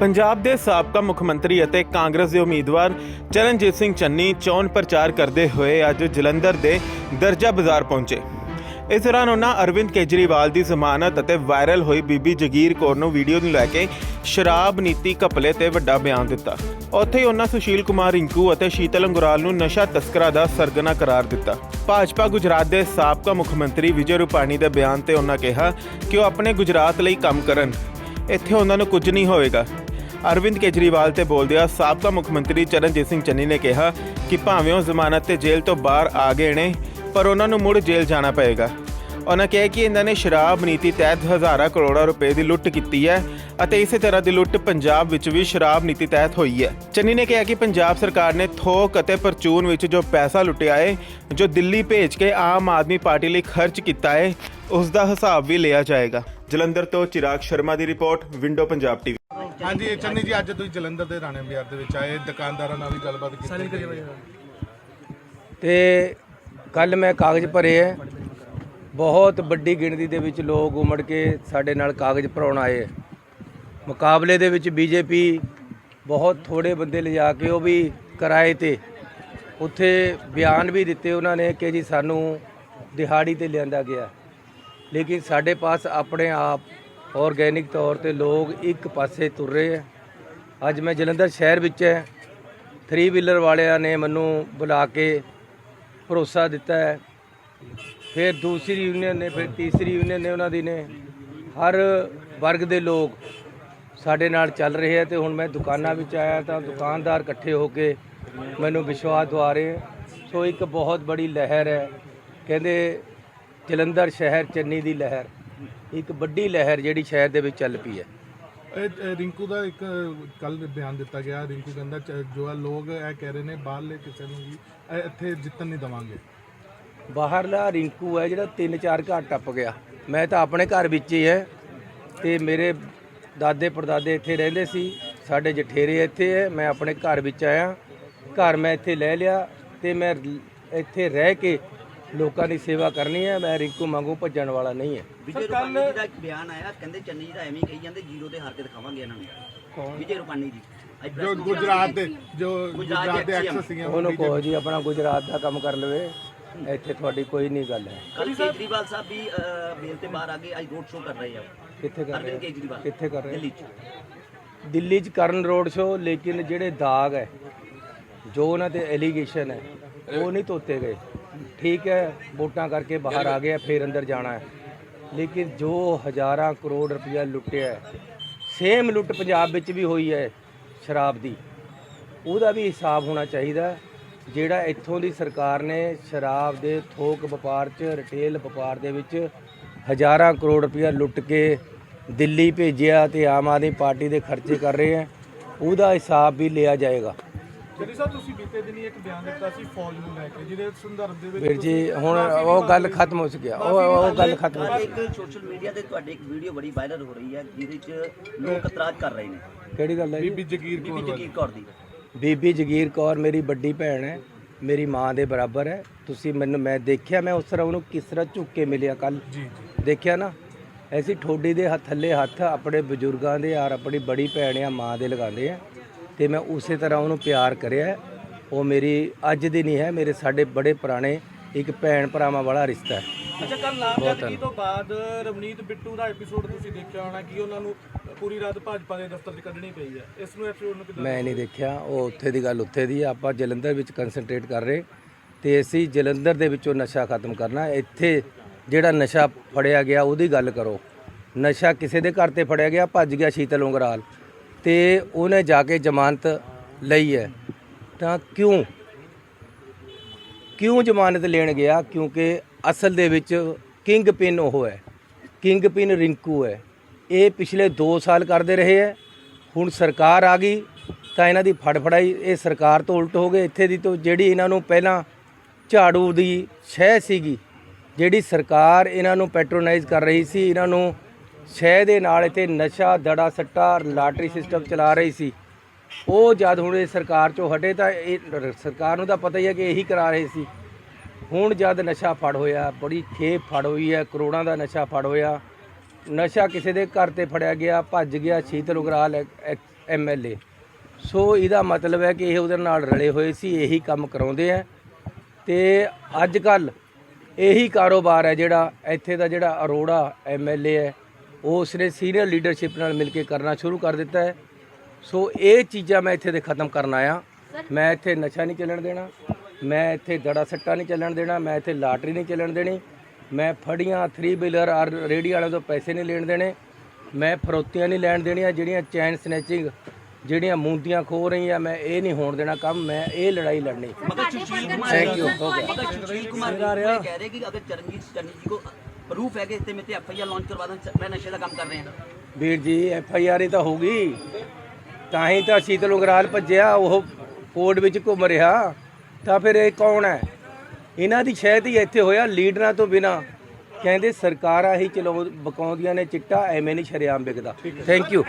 ਪੰਜਾਬ ਦੇ ਸਾਬਕਾ ਮੁੱਖ ਮੰਤਰੀ ਅਤੇ ਕਾਂਗਰਸ ਦੇ ਉਮੀਦਵਾਰ ਚਰਨਜੀਤ ਸਿੰਘ ਚੰਨੀ ਚੋਣ ਪ੍ਰਚਾਰ ਕਰਦੇ ਹੋਏ ਅੱਜ ਜਲੰਧਰ ਦੇ ਦਰਜਾ ਬਾਜ਼ਾਰ ਪਹੁੰਚੇ। ਇਸ ਦੌਰਾਨ ਉਹਨਾਂ ਅਰਵਿੰਦ ਕੇਜਰੀਵਾਲ ਦੀ ਜ਼ਮਾਨਤ ਅਤੇ ਵਾਇਰਲ ਹੋਈ ਬੀਬੀ ਜਗੀਰ ਕੌਰ ਨੂੰ ਵੀਡੀਓ ਨੂੰ ਲੈ ਕੇ ਸ਼ਰਾਬ ਨੀਤੀ ਘਪਲੇ ਤੇ ਵੱਡਾ ਬਿਆਨ ਦਿੱਤਾ। ਉੱਥੇ ਹੀ ਉਹਨਾਂ ਸੁਸ਼ੀਲ ਕੁਮਾਰ ਰਿੰਕੂ ਅਤੇ ਸ਼ੀਤਲ ਅੰਗੁਰਾਲ ਨੂੰ ਨਸ਼ਾ ਤਸਕਰਾਂ ਦਾ ਸਰਗਨਾ ਕਰਾਰ ਦਿੱਤਾ। ਭਾਜਪਾ ਗੁਜਰਾਤ ਦੇ ਸਾਬਕਾ ਮੁੱਖ ਮੰਤਰੀ ਵਿਜੇ ਰੂਪਾਣੀ ਦੇ ਬਿਆਨ ਤੇ ਉਹਨਾਂ ਕਿਹਾ ਕਿ ਉਹ ਆਪਣੇ ਗੁਜਰਾਤ ਲਈ ਕੰਮ ਕਰਨ। ਇੱਥੇ ਉਹਨਾਂ ਨੂੰ ਕੁਝ ਨਹੀਂ ਹੋਵੇਗਾ। ਅਰਵਿੰਦ ਕੇਜਰੀਵਾਲ ਤੇ ਬੋਲਦਿਆਂ ਸਾਬਕਾ ਮੁੱਖ ਮੰਤਰੀ ਚਰਨਜੀਤ ਸਿੰਘ ਚੰਨੀ ਨੇ ਕਿਹਾ ਕਿ ਭਾਵੇਂ ਉਹ ਜ਼ਮਾਨਤ ਤੇ ਜੇਲ੍ਹ ਤੋਂ ਬਾਹਰ ਆ ਗਏ ਨੇ, ਪਰ ਉਹਨਾਂ ਨੂੰ ਮੁੜ ਜੇਲ੍ਹ ਜਾਣਾ ਪਏਗਾ। ਉਹਨਾਂ ਕਿਹਾ ਕਿ ਇਹਨਾਂ ਨੇ ਸ਼ਰਾਬ ਨੀਤੀ ਤਹਿਤ ਹਜ਼ਾਰਾਂ ਕਰੋੜਾਂ ਰੁਪਏ ਦੀ ਲੁੱਟ ਕੀਤੀ ਹੈ ਅਤੇ ਇਸੇ ਤਰ੍ਹਾਂ ਦੀ ਲੁੱਟ ਪੰਜਾਬ ਵਿੱਚ ਵੀ ਸ਼ਰਾਬ ਨੀਤੀ ਤਹਿਤ ਹੋਈ ਹੈ। ਚੰਨੀ ਨੇ ਕਿਹਾ ਕਿ ਪੰਜਾਬ ਸਰਕਾਰ ਨੇ ਥੋਕ ਅਤੇ ਪਰਚੂਨ ਵਿੱਚ ਜੋ ਪੈਸਾ ਲੁੱਟਿਆ ਹੈ, ਜੋ ਦਿੱਲੀ ਭੇਜ ਕੇ ਆਮ ਆਦਮੀ ਪਾਰਟੀ ਲਈ ਖਰਚ ਕੀਤਾ ਹੈ ਉਸ ਦਾ ਹਿਸਾਬ ਵੀ ਲਿਆ ਜਾਏਗਾ। ਜਲੰਧਰ ਤੋਂ ਚਿਰਾਗ ਸ਼ਰਮਾ ਦੀ ਰਿਪੋਰਟ, ਵਿੰਡੋ ਪੰਜਾਬ ਟੀਵੀ। ਹਾਂਜੀ ਚੰਨੀ ਜੀ ਅੱਜ ਤੁਸੀਂ ਜਲੰਧਰ ਦੇ ਰਾਣੇ ਬਾਜ਼ਾਰ ਦੇ ਵਿੱਚ ਆਏ ਦੁਕਾਨਦਾਰਾਂ ਨਾਲ ਵੀ ਗੱਲਬਾਤ ਕੀਤੀ ਤੇ ਕੱਲ ਮੈਂ ਕਾਗਜ਼ ਭਰੇ ਹੈ। ਬਹੁਤ ਵੱਡੀ ਗਿਣਤੀ ਦੇ ਵਿੱਚ ਲੋਕ ਉਮੜ ਕੇ ਸਾਡੇ ਨਾਲ ਕਾਗਜ਼ ਭਰਾਉਣ ਆਏ ਮੁਕਾਬਲੇ ਦੇ ਵਿੱਚ ਬੀਜੇਪੀ ਬਹੁਤ ਥੋੜੇ ਬੰਦੇ ਲਿਜਾ ਕੇ ਉਹ ਵੀ ਕਿਰਾਏ ਤੇ ਉੱਥੇ ਬਿਆਨ ਵੀ ਦਿੱਤੇ ਉਹਨਾਂ ਨੇ ਕਿ ਜੀ ਸਾਨੂੰ ਦਿਹਾੜੀ ਤੇ ਲਿਆਂਦਾ ਗਿਆ। ਲੇਕਿਨ ਸਾਡੇ ਪਾਸ ਆਪਣੇ ਆਪ ਆਰਗੈਨਿਕ ਤੌਰ ਤੇ ਲੋਕ ਇੱਕ ਪਾਸੇ ਤੁਰ ਰਹੇ ਹੈ ਅੱਜ ਮੈਂ ਜਲੰਧਰ ਸ਼ਹਿਰ ਵਿੱਚ ਹੈ। ਥਰੀ ਵੀਲਰ ਵਾਲਿਆਂ ਨੇ ਮੈਨੂੰ ਬੁਲਾ ਕੇ ਭਰੋਸਾ ਦਿੱਤਾ ਹੈ। ਫਿਰ ਦੂਸਰੀ ਯੂਨੀਅਨ ਨੇ, ਫਿਰ ਤੀਸਰੀ ਯੂਨੀਅਨ ਨੇ ਉਹਨਾਂ ਦੀ ਨੇ। ਹਰ ਵਰਗ ਦੇ ਲੋਕ ਸਾਡੇ ਨਾਲ ਚੱਲ ਰਹੇ ਹੈ ਤੇ ਹੁਣ ਮੈਂ ਦੁਕਾਨਾਂ ਵਿੱਚ ਆਇਆ ਤਾਂ ਦੁਕਾਨਦਾਰ ਇਕੱਠੇ ਹੋ ਕੇ ਮੈਨੂੰ ਵਿਸ਼ਵਾਸ ਦਵਾ ਰਹੇ ਸੋ ਇੱਕ ਬਹੁਤ ਬੜੀ ਲਹਿਰ ਹੈ। ਕਹਿੰਦੇ ਜਲੰਧਰ ਸ਼ਹਿਰ ਚੰਨੀ ਦੀ ਲਹਿਰ। ਇੱਕ ਵੱਡੀ ਲਹਿਰ ਜਿਹੜੀ ਸ਼ਹਿਰ ਦੇ ਵਿੱਚ ਚੱਲ ਪਈ ਹੈ। ਇਹ ਇਹ ਰਿੰਕੂ ਦਾ ਇੱਕ ਕੱਲ ਬਿਆਨ ਦਿੱਤਾ ਗਿਆ। ਰਿੰਕੂ ਕਹਿੰਦਾ ਚ- ਜੋ ਆ ਲੋਕ ਇਹ ਕਹਿ ਰਹੇ ਨੇ ਬਾਹਰਲੇ ਕਿਸੇ ਨੂੰ ਵੀ ਇਹ ਇੱਥੇ ਜਿੱਤਣ ਨਹੀਂ ਦਵਾਂਗੇ। ਬਾਹਰਲਾ ਰਿੰਕੂ ਹੈ ਜਿਹੜਾ ਤਿੰਨ ਚਾਰ ਘਰ ਟੱਪ ਗਿਆ। ਮੈਂ ਤਾਂ ਆਪਣੇ ਘਰ ਵਿੱਚ ਹੀ ਹੈ ਤੇ ਮੇਰੇ ਦਾਦੇ ਪੜਦਾਦੇ ਇੱਥੇ ਰਹਿੰਦੇ ਸੀ। ਸਾਡੇ ਜਠੇਰੇ ਇੱਥੇ ਹੈ ਮੈਂ ਆਪਣੇ ਘਰ ਵਿੱਚ ਆਇਆ। ਘਰ ਮੈਂ ਇੱਥੇ ਲੈ ਲਿਆ ਤੇ ਮੈਂ ਲ- ਇੱਥੇ ਰਹਿ ਕੇ ਲੋਕਾਂ ਦੀ ਸੇਵਾ ਕਰਨੀ ਹੈ ਮੈਂ ਰਿੰਕੂ ਵਾਂਗੂ ਭੱਜਣ ਵਾਲਾ ਨਹੀਂ ਹੈ। ਵਿਜੇ ਰੁਪਾਨੀ ਜੀ ਦਾ ਇੱਕ ਬਿਆਨ ਆਇਆ ਕਹਿੰਦੇ ਚੰਨੀ ਜੀ ਦਾ ਐਵੇਂ ਹੀ ਕਹੀ ਜਾਂਦੇ ਜ਼ੀਰੋ ਤੇ ਹਾਰ ਕੇ ਦਿਖਾਵਾਂਗੇ ਇਹਨਾਂ ਨੂੰ। ਵਿਜੇ ਰੁਪਾਨੀ ਜੀ। ਅੱਜ ਜੋ press ਗੁਜਰਾਤ ਦੇ ਜੋ ਗੁਜਰਾਤ ਗੁਜਰਾਤ ਦੇ ਦੇ ਐਕਸੈਸ ਸੀਗੇ ਉਹ ਉਹਨੂੰ ਕਹੋ ਜੀ ਆਪਣਾ ਗੁਜਰਾਤ ਦਾ ਕੰਮ ਕਰ ਲਵੇ ਇੱਥੇ ਤੁਹਾਡੀ ਕੋਈ ਨਹੀਂ ਗੱਲ ਹੈ। ਕੱਲ ਕੇਜਰੀਵਾਲ ਸਾਹਿਬ ਵੀ ਬੇਲ ਤੇ ਬਾਹਰ ਆ ਕੇ ਅੱਜ ਰੋਡ ਸ਼ੋਅ ਕਰ ਰਹੇ ਆ। ਕਿੱਥੇ ਕਰ ਰਹੇ ਅਰਵਿੰਦ ਹੋ? ਕੇਜਰੀਵਾਲ। ਕਿੱਥੇ ਕਰ ਰਹੇ ਹੋ? ਦਿੱਲੀ 'ਚ। ਦਿੱਲੀ 'ਚ ਕਰਨ ਰੋਡ ਸ਼ੋ ਲੇਕਿਨ ਜਿਹੜੇ ਦਾਗ ਹੈ ਜੋ ਉਹਨਾਂ ਤੇ ਐਲੀਗੇਸ਼ਨ ਹੈ ਉਹ ਨਹੀਂ ਧੋਤੇ ਗਏ। ਠੀਕ ਹੈ, ਵੋਟਾਂ ਕਰਕੇ ਬਾਹਰ ਆ ਗਏ ਫਿਰ ਅੰਦਰ ਜਾਣਾ ਹੈ। ਲੇਕਿਨ ਜੋ ਹਜ਼ਾਰਾਂ ਕਰੋੜ ਰੁਪਇਆ ਲੁੱਟਿਆ ਸੇਮ ਲੁੱਟ ਪੰਜਾਬ ਵਿੱਚ ਵੀ ਹੋਈ ਹੈ ਸ਼ਰਾਬ ਦੀ। ਉਹਦਾ ਵੀ ਹਿਸਾਬ ਹੋਣਾ ਚਾਹੀਦਾ ਜਿਹੜਾ ਇੱਥੋਂ ਦੀ ਸਰਕਾਰ ਨੇ ਸ਼ਰਾਬ ਦੇ ਥੋਕ ਵਪਾਰ 'ਚ ਰਿਟੇਲ ਵਪਾਰ ਦੇ ਵਿੱਚ ਹਜ਼ਾਰਾਂ ਕਰੋੜ ਰੁਪਇਆ ਲੁੱਟ ਕੇ ਦਿੱਲੀ ਭੇਜਿਆ ਤੇ ਆਮ ਆਦਮੀ ਪਾਰਟੀ ਦੇ ਖਰਚੇ ਕਰ ਰਹੇ ਹੈ, ਉਹਦਾ ਹਿਸਾਬ ਵੀ ਲਿਆ ਜਾਏਗਾ। ਚੰਨੀ ਸਾਹਿਬ ਤੁਸੀਂ ਬੀਤੇ ਦਿਨੀ ਇੱਕ ਬਿਆਨ ਦਿੱਤਾ ਸੀ ਫੌਜ ਨੂੰ ਲੈ ਕੇ ਜਿਹਦੇ ਸੰਦਰਭ ਦੇ ਵਿੱਚ ਵੀਰ ਜੀ ਹੁਣ ਉਹ ਗੱਲ ਖਤਮ ਹੋ ਚੁੱਕਿਆ ਉਹ ਉਹ ਗੱਲ ਖਤਮ ਹੋ ਚੁੱਕੀ ਇੱਕ ਸੋਸ਼ਲ ਮੀਡੀਆ ਤੇ ਤੁਹਾਡੀ ਇੱਕ ਵੀਡੀਓ ਬੜੀ ਵਾਇਰਲ ਹੋ ਰਹੀ ਹੈ ਜਿਹਦੇ 'ਚ ਲੋਕ ਇਤਰਾਜ਼ ਕਰ ਰਹੇ ਨੇ। ਕਿਹੜੀ ਗੱਲ ਹੈ ਬੀਬੀ ਜਗੀਰ ਬੀਬੀ ਕੌਰ ਜਗੀਰ ਕੌਰ ਦੀ। ਬੀਬੀ ਜਗੀਰ ਕੌਰ ਮੇਰੀ ਵੱਡੀ ਭੈਣ ਹੈ ਮੇਰੀ ਮਾਂ ਦੇ ਬਰਾਬਰ ਹੈ। ਤੁਸੀਂ ਮੈਨੂੰ ਮੈਂ ਦੇਖਿਆ ਮੈਂ ਉਸ ਤਰ੍ਹਾਂ ਉਹਨੂੰ ਕਿਸ ਤਰ੍ਹਾਂ ਝੁੱਕ ਕੇ ਮਿਲਿਆ ਕੱਲ ਜੀ ਦੇਖਿਆ ਨਾ ਐਸੀ ਠੋਡੀ ਦੇ ਹੱਥ ਥੱਲੇ ਹੱਥ ਆਪਣੇ ਬਜ਼ੁਰਗਾਂ ਦੇ ਔਰ ਆਪਣੀ ਬੜੀ ਭੈਣ ਆ ਮਾਂ ਦੇ ਲਗਾਉਂਦੇ ਆ। ਤੇ ਮੈਂ ਉਸੇ ਤਰ੍ਹਾਂ ਉਹਨੂੰ ਪਿਆਰ ਕਰਿਆ। ਉਹ ਮੇਰੀ ਅੱਜ ਦੀ ਨਹੀਂ ਹੈ ਮੇਰੇ ਸਾਡੇ ਬੜੇ ਪੁਰਾਣੇ ਇੱਕ ਭੈਣ ਭਰਾਵਾਂ ਵਾਲਾ ਰਿਸ਼ਤਾ ਹੈ। ਅੱਛਾ ਕੱਲ ਨਾਮਜ਼ਦਗੀ ਤੋਂ ਬਾਅਦ ਰਵਨੀਤ ਬਿੱਟੂ ਦਾ ਐਪੀਸੋਡ ਤੁਸੀਂ ਦੇਖਿਆ ਹੋਣਾ ਕਿ ਉਹਨਾਂ ਨੂੰ ਪੂਰੀ ਰਾਤ ਭਾਜਪਾ ਦੇ ਦਫ਼ਤਰ 'ਚ ਕੱਢਣੀ ਪਈ ਹੈ। ਇਸ ਨੂੰ ਐਪੀਸੋਡ ਨੂੰ ਕਿਦਾਂ ਮੈਂ ਨਹੀਂ ਦੇਖਿਆ? ਉਹ ਉੱਥੇ ਦੀ ਗੱਲ ਉੱਥੇ ਦੀ। ਆਪਾਂ ਜਲੰਧਰ ਵਿੱਚ ਕਨਸੈਂਟਰੇਟ ਕਰ ਰਹੇ ਤੇ ਅਸੀਂ ਜਲੰਧਰ ਦੇ ਵਿੱਚੋਂ ਨਸ਼ਾ ਖਤਮ ਕਰਨਾ ਇੱਥੇ ਜਿਹੜਾ ਨਸ਼ਾ ਫੜਿਆ ਗਿਆ ਉਹਦੀ ਗੱਲ ਕਰੋ। ਨਸ਼ਾ ਕਿਸੇ ਦੇ ਘਰ ਤੇ ਫੜਿਆ ਗਿਆ ਭੱਜ ਗਿਆ ਸ਼ੀਤਲ ਉਂਗਰਾਲ। ਤੇ ਉਹਨੇ ਜਾ ਕੇ ਜ਼ਮਾਨਤ ਲਈ ਹੈ। ਤਾਂ ਕਿਉਂ? ਕਿਉਂ ਜ਼ਮਾਨਤ ਲੈਣ ਗਿਆ? ਕਿਉਂਕਿ ਅਸਲ ਦੇ ਵਿੱਚ ਕਿੰਗ ਪਿਨ ਉਹ ਹੈ। ਕਿੰਗ ਪਿਨ ਰਿੰਕੂ ਹੈ। ਇਹ ਪਿਛਲੇ 2 ਸਾਲ ਕਰਦੇ ਰਹੇ ਹੈ। ਹੁਣ ਸਰਕਾਰ ਆ ਗਈ, ਤਾਂ ਇਹਨਾਂ ਦੀ ਫੜਫੜਾਈ ਇਹ ਸਰਕਾਰ ਤੋਂ ਉਲਟ ਹੋ ਗਏ ਇੱਥੇ ਦੀ ਤੋਂ ਜਿਹੜੀ ਇਹਨਾਂ ਨੂੰ ਪਹਿਲਾਂ ਝਾੜੂ ਦੀ ਸ਼ਹਿ ਸੀਗੀ, ਜਿਹੜੀ ਸਰਕਾਰ ਇਹਨਾਂ ਨੂੰ ਪੈਟਰੋਨਾਈਜ਼ ਕਰ ਰਹੀ ਸੀ, ਇਹਨਾਂ ਨੂੰ ਸ਼ਹਿ ਦੇ ਨਾਲ ਇੱਥੇ ਨਸ਼ਾ, ਦੜਾ ਸੱਟਾ, ਲਾਟਰੀ ਸਿਸਟਮ ਚਲਾ ਰਹੀ ਸੀ। ਉਹ ਜਦ ਹੁਣ ਇਹ ਸਰਕਾਰ ਚੋਂ ਹਟੇ ਤਾਂ ਇਹ ਸਰਕਾਰ ਨੂੰ ਤਾਂ ਪਤਾ ਹੀ ਹੈ ਕਿ ਇਹੀ ਕਰਾ ਰਹੇ ਸੀ। ਹੁਣ ਜਦ ਨਸ਼ਾ ਫੜ ਹੋਇਆ, ਬੜੀ ਖੇਪ ਫੜ ਹੋਈ ਹੈ, ਕਰੋੜਾਂ ਦਾ ਨਸ਼ਾ ਫੜ ਹੋਇਆ। ਨਸ਼ਾ ਕਿਸੇ ਦੇ ਘਰ ਤੇ ਫੜਿਆ ਗਿਆ, ਭੱਜ ਗਿਆ ਸ਼ੀਤਲ ਉਗਰਾਲ ਐਕ- ਐਕ- ਐਮਐਲਏ ਸੋ ਇਹਦਾ ਮਤਲਬ ਹੈ ਕਿ ਇਹ ਉਹਦੇ ਨਾਲ ਰਲੇ ਹੋਏ ਸੀ, ਇਹੀ ਕੰਮ ਕਰਾਉਂਦੇ ਆ। ਤੇ ਅੱਜ ਕੱਲ ਇਹੀ ਕਾਰੋਬਾਰ ਹੈ ਜਿਹੜਾ, ਇੱਥੇ ਦਾ ਜਿਹੜਾ ਅਰੋੜਾ ਐਮਐਲਏ ਹੈ ਉਸ ਨੇ ਸੀਨੀਅਰ ਲੀਡਰਸ਼ਿਪ ਨਾਲ ਮਿਲ ਕੇ ਕਰਨਾ ਸ਼ੁਰੂ ਕਰ ਦਿੱਤਾ ਹੈ। ਸੋ ਇਹ ਚੀਜ਼ਾਂ ਮੈਂ ਇੱਥੇ ਦੇ ਖਤਮ ਕਰਨ ਆਇਆ। ਮੈਂ ਇੱਥੇ ਨਸ਼ਾ ਨਹੀਂ ਚੱਲਣ ਦੇਣਾ। ਮੈਂ ਇੱਥੇ ਗੜਾ ਸੱਟਾ ਨਹੀਂ ਚੱਲਣ ਦੇਣਾ। ਮੈਂ ਇੱਥੇ ਲਾਟਰੀ ਨਹੀਂ ਚੱਲਣ ਦੇਣੀ। ਮੈਂ ਫੜੀਆਂ ਥਰੀ ਬਿਲਰ ਆਰ ਰੇੜੀ ਵਾਲਿਆਂ ਤੋਂ ਪੈਸੇ ਨਹੀਂ ਲੈਣ ਦੇਣੇ। ਮੈਂ ਫਰੋਤੀਆਂ ਨਹੀਂ ਲੈਣ ਦੇਣੀਆਂ। ਜਿਹੜੀਆਂ ਚੈਨ ਸਨੈਚਿੰਗ ਜਿਹੜੀਆਂ ਮੁੰਦੀਆਂ ਖੋ ਰਹੀਆਂ ਮੈਂ ਇਹ ਨਹੀਂ ਹੋਣ ਦੇਣਾ ਕੰਮ। ਮੈਂ ਇਹ ਲੜਾਈ ਲੜਨੀ। ਥੈਂਕ ਯੂ ਕਹਿ ਰਹੇ ਕਿ ਅਗਰ ਚਰਨਜੀਤ ਚੰਨੀ ਜੀ ਕੋ ਪ੍ਰੂਫ ਹੈਗੇ ਤੇ ਮੇਰੇ ਐਫ ਆਈ ਆਰ ਲਾਂਚ ਕਰਵਾ ਦਾਂ ਮੈਂ ਨਸ਼ੇ ਦਾ ਕੰਮ ਕਰ ਰਿਹਾ ਵੀਰ ਜੀ ਐਫ ਆਈ ਆਰ ਇਹ ਤਾਂ ਹੋ ਗਈ ਤਾਂ ਹੀ ਤਾਂ ਸ਼ੀਤਲ ਉਗਰਾਲ ਭੱਜਿਆ ਉਹ ਕੋਰਟ ਵਿੱਚ ਘੁੰਮ ਰਿਹਾ। ਤਾਂ ਫਿਰ ਇਹ ਕੌਣ ਹੈ? ਇਹਨਾਂ ਦੀ ਸ਼ਾਇਦ ਹੀ ਇੱਥੇ ਹੋਇਆ ਲੀਡਰਾਂ ਤੋਂ ਬਿਨਾ। ਕਹਿੰਦੇ ਸਰਕਾਰਾਂ ਹੀ ਚਲੋ ਬਕਾਉਂਦੀਆਂ ਨੇ ਚਿੱਟਾ ਐਵੇਂ ਨਹੀਂ ਸ਼ਰੇਆਮ ਵਿਕਦਾ। Thank you